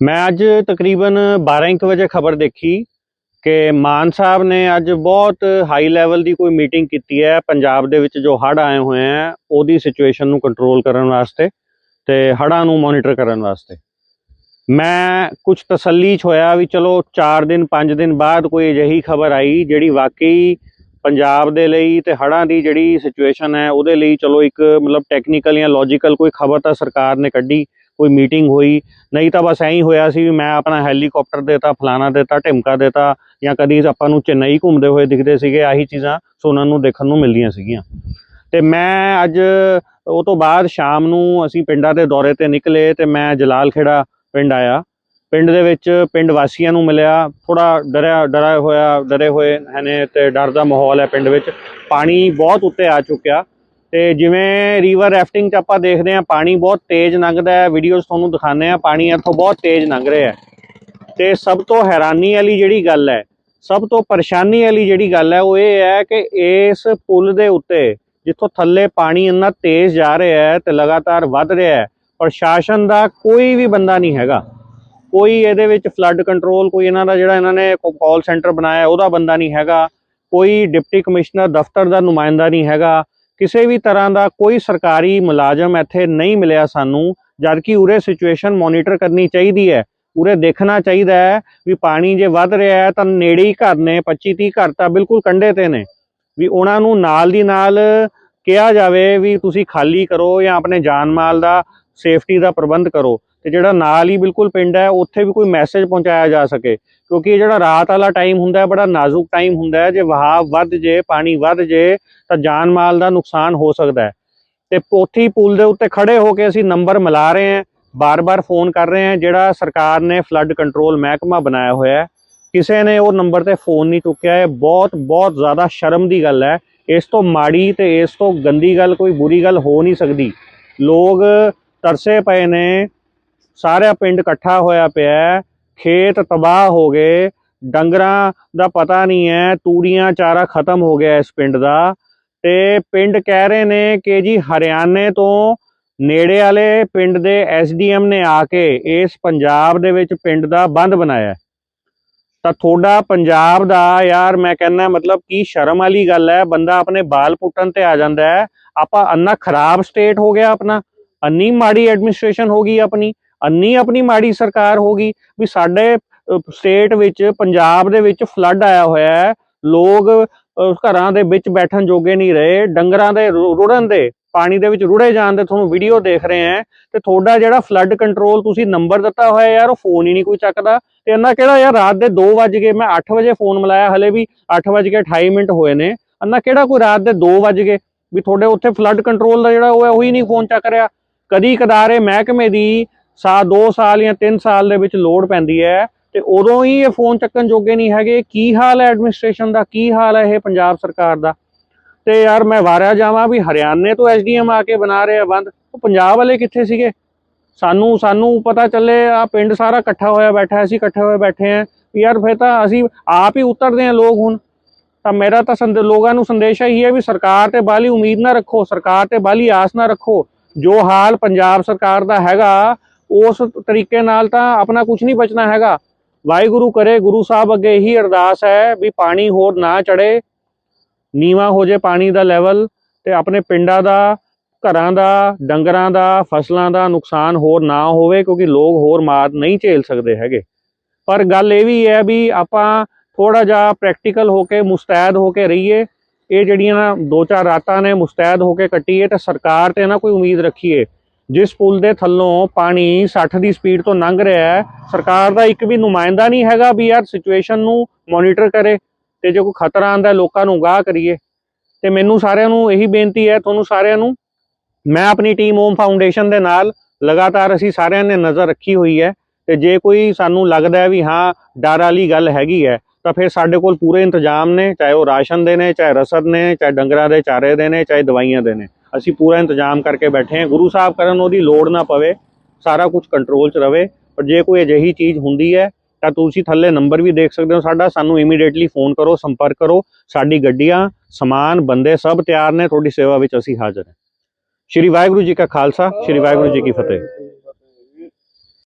ਮੈਂ ਅੱਜ ਤਕਰੀਬਨ 12:00 ਵਜੇ ਖਬਰ ਦੇਖੀ ਕਿ ਮਾਨ ਸਾਹਿਬ ਨੇ ਅੱਜ ਬਹੁਤ ਹਾਈ ਲੈਵਲ ਦੀ ਕੋਈ ਮੀਟਿੰਗ ਕੀਤੀ ਹੈ। ਪੰਜਾਬ ਦੇ ਵਿੱਚ ਜੋ ਹੜ੍ਹ ਆਏ ਹੋਏ ਹੈ, ਉਹਦੀ ਸਿਚੁਏਸ਼ਨ ਨੂੰ ਕੰਟਰੋਲ ਕਰਨ ਵਾਸਤੇ ਤੇ ਹੜ੍ਹਾਂ ਨੂੰ ਮੋਨੀਟਰ ਕਰਨ ਵਾਸਤੇ। ਮੈਂ ਕੁਝ ਤਸੱਲੀ ਚ ਹੋਇਆ ਵੀ ਚਲੋ 4 ਦਿਨ 5 ਦਿਨ ਬਾਅਦ ਕੋਈ ਅਜਿਹੀ ਖਬਰ ਆਈ ਜਿਹੜੀ ਵਾਕਈ ਪੰਜਾਬ ਦੇ ਲਈ ਤੇ ਹੜ੍ਹਾਂ ਦੀ ਜਿਹੜੀ ਸਿਚੁਏਸ਼ਨ ਹੈ, ਉਹਦੇ ਲਈ ਚਲੋ ਇੱਕ ਮਤਲਬ ਟੈਕਨੀਕਲ ਜਾਂ ਲੌਜੀਕਲ ਕੋਈ ਖਬਰ ਤਾਂ ਸਰਕਾਰ ਨੇ ਕੱਢੀ। ਕੋਈ ਮੀਟਿੰਗ ਹੋਈ, ਨਹੀਂ ਤਾਂ ਬਸ ਐਂ ਹੀ ਹੋਇਆ ਸੀ ਵੀ ਮੈਂ ਆਪਣਾ ਹੈਲੀਕਾਪਟਰ ਦੇਤਾ, ਫਲਾਣਾ ਦੇਤਾ, ਢਿਮਕਾ ਦੇਤਾ, ਜਾਂ ਕਦੀ ਆਪਾਂ ਨੂੰ ਚੇਨਈ ਘੁੰਮਦੇ ਹੋਏ ਦਿਖਦੇ ਸੀਗੇ, ਆਹੀ ਚੀਜ਼ਾਂ ਸੁਣਨ ਨੂੰ ਦੇਖਣ ਨੂੰ ਮਿਲਦੀਆਂ ਸੀਗੀਆਂ। ਤੇ ਮੈਂ ਅੱਜ, ਉਹ ਤੋਂ ਬਾਅਦ ਸ਼ਾਮ ਨੂੰ ਅਸੀਂ ਪਿੰਡਾਂ ਦੇ ਦੌਰੇ ਤੇ ਨਿਕਲੇ ਤੇ ਮੈਂ ਜਲਾਲ ਖੇੜਾ ਪਿੰਡ ਆਇਆ। ਪਿੰਡ ਦੇ ਵਿੱਚ ਪਿੰਡ ਵਾਸੀਆਂ ਨੂੰ ਮਿਲਿਆ ਥੋੜਾ ਡਰਿਆ ਡਰਾਇਆ ਹੋਇਆ, ਡਰੇ ਹੋਏ ਨੇ ਤੇ ਡਰ ਦਾ ਮਾਹੌਲ ਹੈ ਪਿੰਡ ਵਿੱਚ। ਪਾਣੀ ਬਹੁਤ ਉੱਤੇ ਆ ਚੁੱਕਿਆ। ਤੇ ਜਿਵੇਂ ਰਿਵਰ ਰੈਫਟਿੰਗ ਚ ਆਪਾਂ ਦੇਖਦੇ ਹਾਂ, ਪਾਣੀ ਬਹੁਤ ਤੇਜ਼ ਲੰਘਦਾ ਹੈ ਵੀਡੀਓਜ਼ ਤੁਹਾਨੂੰ ਦਿਖਾਉਂਦੇ ਆ ਪਾਣੀ ਇੱਥੋਂ ਬਹੁਤ ਤੇਜ਼ ਲੰਘ ਰਿਹਾ ਹੈ। ਤੇ ਸਭ ਤੋਂ ਹੈਰਾਨੀ ਵਾਲੀ ਜਿਹੜੀ ਗੱਲ ਹੈ, ਸਭ ਤੋਂ ਪਰੇਸ਼ਾਨੀ ਵਾਲੀ ਜਿਹੜੀ ਗੱਲ ਹੈ, ਉਹ ਇਹ ਹੈ ਕਿ ਇਸ ਪੁਲ ਦੇ ਉੱਤੇ ਜਿੱਥੋਂ ਥੱਲੇ ਪਾਣੀ ਇੰਨਾ ਤੇਜ਼ ਜਾ ਰਿਹਾ ਹੈ ਤੇ ਲਗਾਤਾਰ ਵੱਧ ਰਿਹਾ ਹੈ, ਪ੍ਰਸ਼ਾਸਨ ਦਾ ਕੋਈ ਵੀ ਬੰਦਾ ਨਹੀਂ ਹੈਗਾ। ਕੋਈ ਇਹਦੇ ਵਿੱਚ ਫਲੱਡ ਕੰਟਰੋਲ ਕੋਈ ਇਹਨਾਂ ਦਾ ਜਿਹੜਾ ਇਹਨਾਂ ਨੇ ਕਾਲ ਸੈਂਟਰ ਬਣਾਇਆ, ਉਹਦਾ ਬੰਦਾ ਨਹੀਂ ਹੈਗਾ। ਕੋਈ ਡਿਪਟੀ ਕਮਿਸ਼ਨਰ ਦਫ਼ਤਰ ਦਾ ਨੁਮਾਇੰਦਾ ਨਹੀਂ ਹੈਗਾ। ਕਿਸੇ ਵੀ ਤਰ੍ਹਾਂ ਦਾ ਕੋਈ ਸਰਕਾਰੀ ਮੁਲਾਜ਼ਮ ਇੱਥੇ ਨਹੀਂ ਮਿਲਿਆ ਸਾਨੂੰ ਜਦਕਿ ਉਰੇ ਸਿਚੁਏਸ਼ਨ ਮੋਨੀਟਰ ਕਰਨੀ ਚਾਹੀਦੀ ਹੈ। ਉਰੇ ਦੇਖਣਾ ਚਾਹੀਦਾ ਹੈ ਵੀ ਪਾਣੀ ਜੇ ਵੱਧ ਰਿਹਾ ਹੈ ਤਾਂ ਨੇੜੇ ਹੀ ਘਰ ਨੇ 25 30 ਘਰ ਤਾਂ ਬਿਲਕੁਲ ਕੰਢੇ ਤੇ ਨੇ। ਵੀ ਉਹਨਾਂ ਨੂੰ ਨਾਲ ਦੀ ਨਾਲ ਕਿਹਾ ਜਾਵੇ ਵੀ ਤੁਸੀਂ ਖਾਲੀ ਕਰੋ ਜਾਂ ਆਪਣੇ ਜਾਨ ਮਾਲ ਦਾ ਸੇਫਟੀ ਦਾ ਪ੍ਰਬੰਧ ਕਰੋ। ਤੇ ਜਿਹੜਾ ਨਾਲ ਹੀ ਬਿਲਕੁਲ ਪਿੰਡ ਹੈ, ਉੱਥੇ ਵੀ ਕੋਈ ਮੈਸੇਜ ਪਹੁੰਚਾਇਆ ਜਾ ਸਕੇ। ਕਿਉਂਕਿ ਇਹ ਜਿਹੜਾ ਰਾਤ ਵਾਲਾ ਟਾਈਮ ਹੁੰਦਾ ਹੈ, ਬੜਾ ਨਾਜ਼ੁਕ ਟਾਈਮ ਹੁੰਦਾ ਹੈ। ਜੇ ਵਹਾਅ ਵੱਧ ਜੇ, ਪਾਣੀ ਵੱਧ ਜੇ, ਤਾਂ ਜਾਨ ਮਾਲ ਦਾ ਨੁਕਸਾਨ ਹੋ ਸਕਦਾ ਹੈ। ਤੇ ਪੋਥੀ ਪੁਲ ਦੇ ਉੱਤੇ ਖੜੇ ਹੋ ਕੇ ਅਸੀਂ ਨੰਬਰ ਮਿਲਾ ਰਹੇ ਹਾਂ, ਬਾਰ-ਬਾਰ ਫੋਨ ਕਰ ਰਹੇ ਹਾਂ, ਜਿਹੜਾ ਸਰਕਾਰ ਨੇ ਫਲੱਡ ਕੰਟਰੋਲ ਮਹਿਕਮਾ ਬਣਾਇਆ ਹੋਇਆ ਹੈ। ਕਿਸੇ ਨੇ ਉਹ ਨੰਬਰ ਤੇ ਫੋਨ ਨਹੀਂ ਚੁੱਕਿਆ, ਇਹ ਬਹੁਤ ਬਹੁਤ ਜ਼ਿਆਦਾ ਸ਼ਰਮ ਦੀ ਗੱਲ ਹੈ। ਇਸ ਤੋਂ ਮਾੜੀ ਤੇ ਇਸ ਤੋਂ ਗੰਦੀ ਗੱਲ ਕੋਈ ਬੁਰੀ ਗੱਲ ਹੋ ਨਹੀਂ ਸਕਦੀ। ਲੋਕ ਤਰਸੇ ਪਏ ਨੇ ਸਾਰਾ ਪਿੰਡ ਇਕੱਠਾ ਹੋਇਆ ਪਿਆ ਖੇਤ ਤਬਾਹ ਹੋ ਗਏ। ਡੰਗਰਾਂ ਦਾ ਪਤਾ ਨਹੀਂ ਹੈ। ਤੂੜੀਆਂ ਚਾਰਾ ਖਤਮ ਹੋ ਗਿਆ ਇਸ ਪਿੰਡ ਦਾ। ਤੇ ਪਿੰਡ ਕਹਿ ਰਹੇ ਨੇ ਕਿ ਜੀ ਹਰਿਆਣੇ ਤੋਂ ਨੇੜੇ ਵਾਲੇ ਪਿੰਡ ਦੇ ਐਸਡੀਐਮ ਨੇ ਆ ਕੇ ਇਸ ਪੰਜਾਬ ਦੇ ਵਿੱਚ ਪਿੰਡ ਦਾ ਬੰਦ ਬਣਾਇਆ। ਤਾਂ ਤੁਹਾਡਾ ਪੰਜਾਬ ਦਾ ਯਾਰ ਮੈਂ ਕਹਿੰਦਾ ਮਤਲਬ ਕੀ ਸ਼ਰਮ ਵਾਲੀ ਗੱਲ ਹੈ। ਬੰਦਾ ਆਪਣੇ ਬਾਲ ਪੁੱਟਣ ਤੇ ਆ ਜਾਂਦਾ ਹੈ। ਆਪਾਂ ਅੰਨਾ ਖਰਾਬ ਸਟੇਟ ਹੋ ਗਿਆ ਆਪਣਾ। ਅੰਨੀ ਮਾੜੀ ਐਡਮਿਨਿਸਟ੍ਰੇਸ਼ਨ ਹੋ ਗਈ ਆਪਣੀ। ਅੰਨੀ ਆਪਣੀ ਮਾੜੀ ਸਰਕਾਰ ਹੋ ਗਈ ਵੀ ਸਾਡੇ ਸਟੇਟ ਵਿੱਚ, ਪੰਜਾਬ ਦੇ ਵਿੱਚ ਫਲੱਡ ਆਇਆ ਹੋਇਆ ਹੈ। ਲੋਕ ਘਰਾਂ ਦੇ ਵਿੱਚ ਬੈਠਣ ਜੋਗੇ ਨਹੀਂ ਰਹੇ। ਡੰਗਰਾਂ ਦੇ ਰੁੜਨ ਦੇ, ਪਾਣੀ ਦੇ ਵਿੱਚ ਰੁੜੇ ਜਾਣ ਦੇ ਤੁਹਾਨੂੰ ਵੀਡੀਓ ਦੇਖ ਰਹੇ ਆ ਤੇ ਤੁਹਾਡਾ ਜਿਹੜਾ ਫਲੱਡ ਕੰਟਰੋਲ ਤੁਸੀਂ ਨੰਬਰ ਦਿੱਤਾ ਹੋਇਆ ਯਾਰ, ਉਹ ਫੋਨ ਹੀ ਨਹੀਂ ਕੋਈ ਚੱਕਦਾ। ਤੇ ਇਹਨਾਂ ਕਿਹੜਾ ਯਾਰ, ਰਾਤ ਦੇ 2 ਵਜ ਗਏ, ਮੈਂ 8 ਵਜੇ ਫੋਨ ਮਿਲਾਇਆ, ਹਲੇ ਵੀ 8 ਵਜ ਕੇ 28 ਮਿੰਟ ਹੋਏ ਨੇ। ਅੰਨਾ ਕਿਹੜਾ ਕੋਈ ਰਾਤ ਦੇ 2 ਵਜ ਗਏ? ਵੀ ਤੁਹਾਡੇ ਉੱਥੇ ਫਲੱਡ ਕੰਟਰੋਲ ਦਾ ਜਿਹੜਾ ਉਹ ਹੈ, ਉਹੀ ਨਹੀਂ ਫੋਨ ਚੱਕ ਰਿਹਾ। ਕਦੀ ਕਦਾਰੇ ਮਹਿਕਮੇ ਦੀ ਸਾ 2 ਸਾਲ ਜਾਂ 3 ਸਾਲ ਦੇ ਵਿੱਚ ਲੋਡ ਪੈਂਦੀ ਹੈ ਤੇ ਉਦੋਂ ਹੀ ਇਹ ਫੋਨ ਚੱਕਣ ਜੋਗੇ ਨਹੀਂ ਹੈਗੇ। ਕੀ ਹਾਲ ਹੈ ਐਡਮਿਨਿਸਟ੍ਰੇਸ਼ਨ ਦਾ? ਕੀ ਹਾਲ ਹੈ ਇਹ ਪੰਜਾਬ ਸਰਕਾਰ ਦਾ? ਤੇ ਯਾਰ ਮੈਂ ਵਾਰਿਆ ਜਾਵਾਂ ਵੀ ਹਰਿਆਣੇ ਤੋਂ ਐਸਡੀਐਮ ਆ ਕੇ ਬਣਾ ਰਹੇ ਆ ਬੰਦ। ਉਹ ਪੰਜਾਬ ਵਾਲੇ ਕਿੱਥੇ ਸੀਗੇ? ਸਾਨੂੰ ਸਾਨੂੰ ਪਤਾ ਚੱਲੇ ਆ ਪਿੰਡ ਸਾਰਾ ਇਕੱਠਾ ਹੋਇਆ ਬੈਠਾ ਅਸੀਂ ਇਕੱਠੇ ਹੋਏ ਬੈਠੇ ਆ ਯਾਰ ਫਿਰ ਤਾਂ ਅਸੀਂ ਆਪ ਹੀ ਉਤਰਦੇ ਆ ਲੋਕ ਹੁਣ। ਤਾਂ ਮੇਰਾ ਤਾਂ ਸੰਦੇ ਲੋਕਾਂ ਨੂੰ ਸੰਦੇਸ਼ ਹੀ ਹੈ ਵੀ ਸਰਕਾਰ ਤੇ ਬਾਲੀ ਉਮੀਦ ਨਾ ਰੱਖੋ, ਸਰਕਾਰ ਤੇ ਬਾਲੀ ਆਸ ਨਾ ਰੱਖੋ। ਜੋ ਹਾਲ ਪੰਜਾਬ ਸਰਕਾਰ ਦਾ ਹੈਗਾ ਉਸ ਤਰੀਕੇ ਨਾਲ ਤਾਂ ਆਪਣਾ ਕੁਝ ਨਹੀਂ ਬਚਣਾ ਹੈਗਾ। ਵਾਹਿਗੁਰੂ ਕਰੇ, ਗੁਰੂ ਸਾਹਿਬ ਅੱਗੇ ਇਹੀ ਅਰਦਾਸ ਹੈ ਵੀ ਪਾਣੀ ਹੋਰ ਨਾ ਚੜੇ ਨੀਵਾ ਹੋ ਜੇ ਪਾਣੀ ਦਾ ਲੈਵਲ ਤੇ ਆਪਣੇ ਪਿੰਡਾਂ ਦਾ, ਘਰਾਂ ਦਾ, ਡੰਗਰਾਂ ਦਾ, ਫਸਲਾਂ ਦਾ ਨੁਕਸਾਨ ਹੋਰ ਨਾ ਹੋਵੇ ਕਿਉਂਕਿ ਲੋਕ ਹੋਰ ਮਾਰ ਨਹੀਂ ਝੇਲ ਸਕਦੇ ਹੈਗੇ। ਪਰ ਗੱਲ ਇਹ ਵੀ ਹੈ ਵੀ ਆਪਾਂ ਥੋੜਾ ਜਿਹਾ ਪ੍ਰੈਕਟੀਕਲ ਹੋ ਕੇ, ਮੁਸਤੈਦ ਹੋ ਕੇ ਰਹੀਏ, ਇਹ ਜਿਹੜੀਆਂ ਨਾ ਦੋ ਚਾਰ ਰਾਤਾਂ ਨੇ ਮੁਸਤੈਦ ਹੋ ਕੇ ਕੱਟੀਏ, ਤਾਂ ਸਰਕਾਰ ਤੇ ਨਾ ਕੋਈ ਉਮੀਦ ਰੱਖੀਏ ਜਿਸ ਪੁਲ ਦੇ ਥੱਲੋਂ ਪਾਣੀ 60 ਦੀ ਸਪੀਡ ਤੋਂ ਲੰਘ ਰਿਹਾ ਹੈ, ਸਰਕਾਰ ਦਾ ਇੱਕ ਵੀ ਨੁਮਾਇੰਦਾ ਨਹੀਂ ਹੈਗਾ ਵੀ ਯਾਰ ਸਿਚੁਏਸ਼ਨ ਨੂੰ ਮੋਨੀਟਰ ਕਰੇ ਤੇ ਜੇ ਕੋਈ ਖਤਰਾ ਆਂਦਾ ਲੋਕਾਂ ਨੂੰ ਗਾਹ ਕਰੀਏ। ਤੇ ਮੈਨੂੰ ਸਾਰਿਆਂ ਨੂੰ ਇਹੀ ਬੇਨਤੀ ਹੈ, ਤੁਹਾਨੂੰ ਸਾਰਿਆਂ ਨੂੰ, ਮੈਂ ਆਪਣੀ ਟੀਮ ਓਮ ਫਾਊਂਡੇਸ਼ਨ ਦੇ ਨਾਲ ਲਗਾਤਾਰ ਅਸੀਂ ਸਾਰਿਆਂ ਨੇ ਨਜ਼ਰ ਰੱਖੀ ਹੋਈ ਹੈ ਤੇ ਜੇ ਕੋਈ ਸਾਨੂੰ ਲੱਗਦਾ ਹੈ ਵੀ ਹਾਂ, ਡਰ ਵਾਲੀ ਗੱਲ ਹੈਗੀ ਹੈ, ਤਾਂ ਫਿਰ ਸਾਡੇ ਕੋਲ ਪੂਰੇ ਇੰਤਜ਼ਾਮ ਨੇ, ਚਾਹੇ ਉਹ ਰਾਸ਼ਨ ਦੇ ਨੇ, ਚਾਹੇ ਰਸਦ ਨੇ, ਚਾਹੇ ਡੰਗਰਾਂ ਦੇ ਚਾਰੇ ਦੇ ਨੇ, ਚਾਹੇ ਦਵਾਈਆਂ ਦੇ ਨੇ। ਅਸੀਂ ਪੂਰਾ ਇੰਤਜ਼ਾਮ ਕਰਕੇ ਬੈਠੇ ਹਾਂ। ਗੁਰੂ ਸਾਹਿਬ ਕਰਨ ਉਹਦੀ ਲੋੜ ਨਾ ਪਵੇ, ਸਾਰਾ ਕੁਝ ਕੰਟਰੋਲ 'ਚ ਰਵੇ। ਪਰ ਜੇ ਕੋਈ ਅਜਿਹੀ ਚੀਜ਼ ਹੁੰਦੀ ਹੈ, ਤਾਂ ਤੁਸੀਂ ਥੱਲੇ ਨੰਬਰ ਵੀ ਦੇਖ ਸਕਦੇ ਹੋ। ਸਾਡਾ ਸਾਨੂੰ ਇਮੀਡੀਏਟਲੀ ਫੋਨ ਕਰੋ, ਸੰਪਰਕ ਕਰੋ। ਸਾਡੀ ਗੱਡੀਆਂ, ਸਮਾਨ, ਬੰਦੇ ਸਭ ਤਿਆਰ ਨੇ। ਤੁਹਾਡੀ ਸੇਵਾ ਵਿੱਚ ਅਸੀਂ ਹਾਜ਼ਰ ਹਾਂ। ਸ਼੍ਰੀ ਵਾਹਿਗੁਰੂ ਜੀ ਕਾ ਖਾਲਸਾ, ਸ਼੍ਰੀ ਵਾਹਿਗੁਰੂ ਜੀ ਕੀ ਫਤਿਹ।